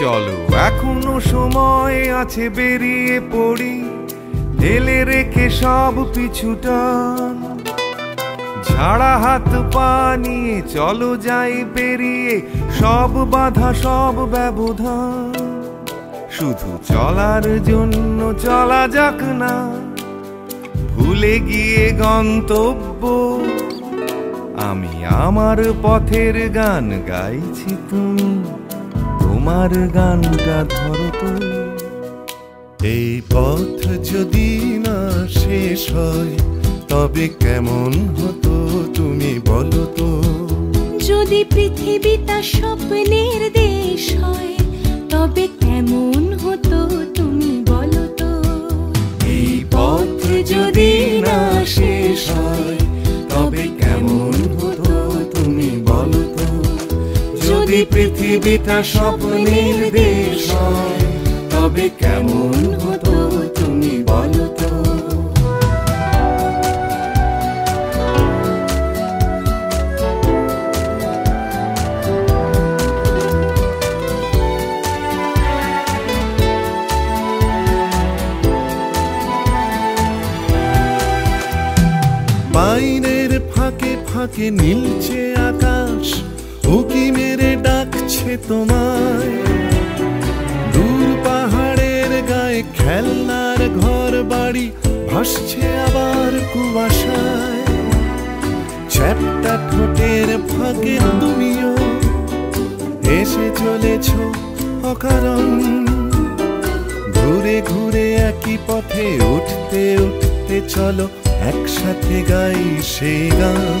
চলো, এখনও সময় আছে বেরিয়ে পড়ি, ঢেলে রেখে সব পিছুটান ঝাড়া হাত পা নিয়ে চলো যাই পেরিয়ে, সব বাধা, সব ব্যবধান। শুধু চলার জন্য চলা যাক না, ভুলে গিয়ে গন্তব্য। আমি আমার পথের গান গাইছি তুমি। তোমার গানটা ধরো তো। এই পথ যদি না শেষ হয় তবে কেমন হতো তুমি বলো তো। যদি পৃথিবীটা স্বপ্নের দেশ হয় তবে কেমন হতো তুমি বলো তো। এই পথ যদি না শেষ হয় তবে কেমন যদি পৃথিবীটা স্বপ্নের দেশ হয়। তবে কেমন হতো তুমি বলো তো? পাইনের ফাঁকে ফাঁকে নীলছে আকাশ উকি মেরে ডাকছে তোমায়। দূর পাহাড়ের গায়ে খেলনার ঘর বাড়ি ভাসছে আবার কুয়াশায়। চ্যাপটা ঠোঁটের ফাঁকে তুমিও এসে চলেছ অকারণ। ঘুরে ঘুরে একই পথে উঠতে উঠতে চলো, একসাথে গাই সেই গান।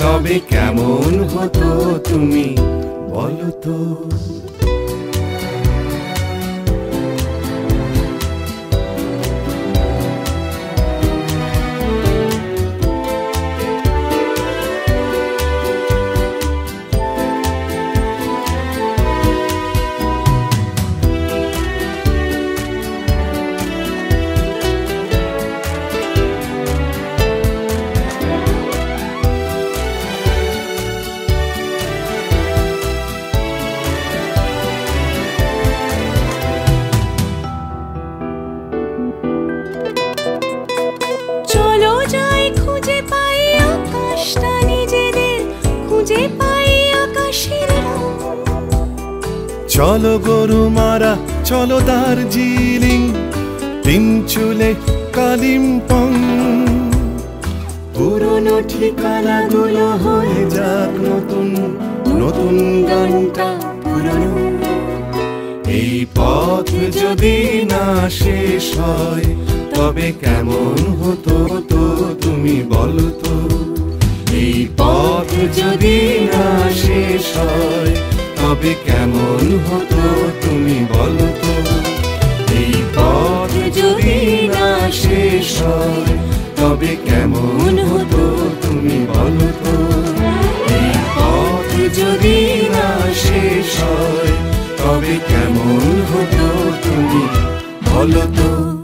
তবে কেমন হতো তুমি? বলো তো। চলো গরু মারা, চলো দার্জিলিং তিন চুলে কালিম্পং পুরনো ঠিকানাগুলো হয়ে যাক নতুন নতুন গানটা পুরনো। এই পথ যদি না শেষ হয়, তবে কেমন হতো তো তুমি বলো তো? এই পথ যদি না শেষ হয় তবে কেমন হতো তুমি বলো তো? এই পথ যদি না শেষ তবে কেমন হতো তুমি বলো তো? এই পথ যদি না শেষ তবে কেমন হতো তুমি বলো তো?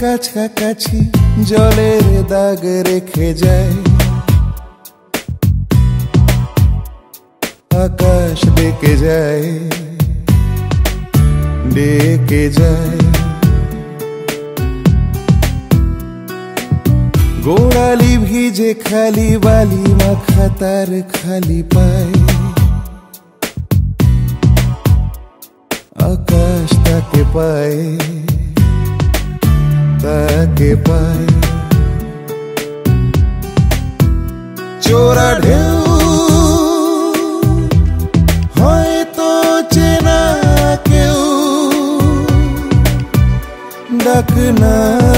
কাছাকাছি জলের দাগ রেখে যায়। আকাশ ডেকে যায় ডেকে যায়। গোড়ালি ভিজে খালি বালি মাখা তার খালি পায়। আকাশ তাকে পায়। তাকে পাই। চোরা ঢেউ হয়তো চেনা কেউ। ডাক নামেও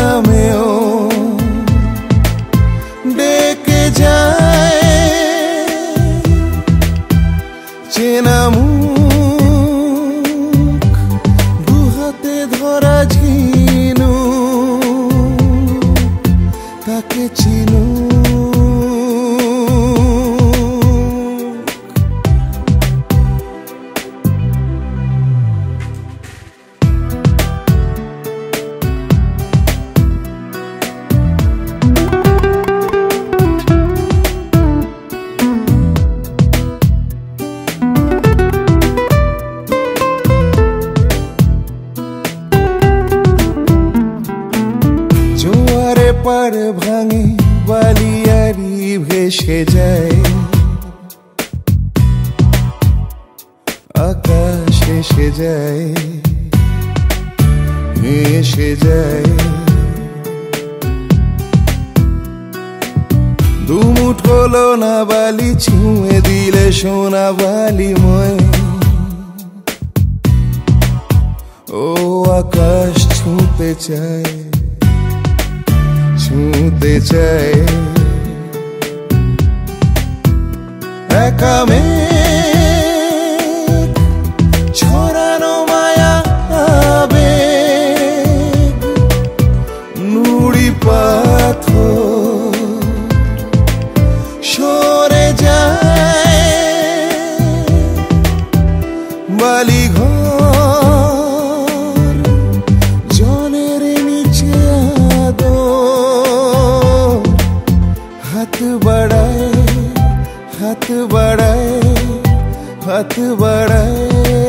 ভেসে যায়। আকাশ এসে যায় এসে যায়। দুমুঠ হলো না বালি, ছুঁয়ে দিলে সোনা বালি ময়। ও আকাশ ছুঁতে চায় ছুঁতে চায়। একা মেঘ ছড়ানো মায়া আবেগ নুড়ি পাথর সরে যায়। বালি ঘর জলের নিচে আদো হাত বাড়ায় হাত বাড়ায় হাত বাড়ায়